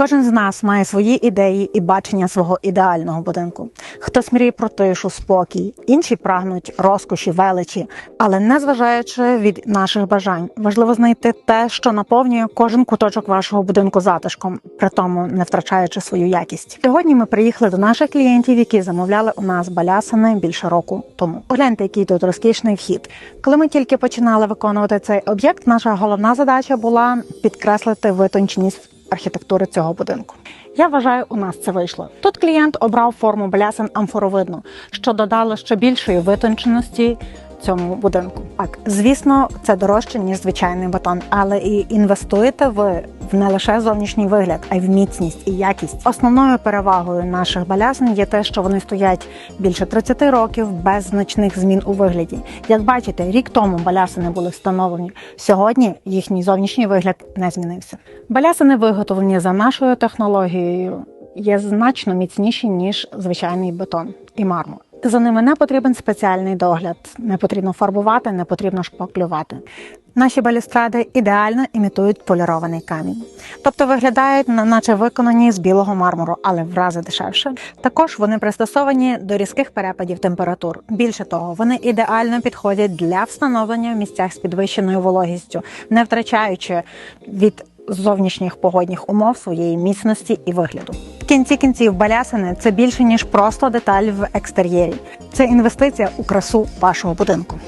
Кожен з нас має свої ідеї і бачення свого ідеального будинку. Хтось мріє про тишу, спокій, інші прагнуть розкоші, величі. Але незважаючи від наших бажань, важливо знайти те, що наповнює кожен куточок вашого будинку затишком, при тому не втрачаючи свою якість. Сьогодні ми приїхали до наших клієнтів, які замовляли у нас балясини більше року тому. Погляньте, який тут розкішний вхід. Коли ми тільки починали виконувати цей об'єкт, наша головна задача була підкреслити витонченість архітектури цього будинку. Я вважаю, у нас це вийшло. Тут клієнт обрав форму блясен амфоровидну, що додало ще більшої витонченості цьому будинку. Так, звісно, це дорожче ніж звичайний бетон, але і інвестуєте ви в не лише зовнішній вигляд, а й в міцність і якість. Основною перевагою наших балясин є те, що вони стоять більше 30 років без значних змін у вигляді. Як бачите, рік тому балясини були встановлені. Сьогодні їхній зовнішній вигляд не змінився. Балясини виготовлені за нашою технологією. Є значно міцніші ніж звичайний бетон і мармур. За ними не потрібен спеціальний догляд, не потрібно фарбувати, не потрібно шпаклювати. Наші балюстради ідеально імітують полірований камінь, тобто виглядають на- наче виконані з білого мармуру, але в рази дешевше. Також вони пристосовані до різких перепадів температур. Більше того, вони ідеально підходять для встановлення в місцях з підвищеною вологістю, не втрачаючи від зовнішніх погодних умов своєї міцності і вигляду. Кінці кінців балясини це більше ніж просто деталь в екстер'єрі. Це інвестиція у красу вашого будинку.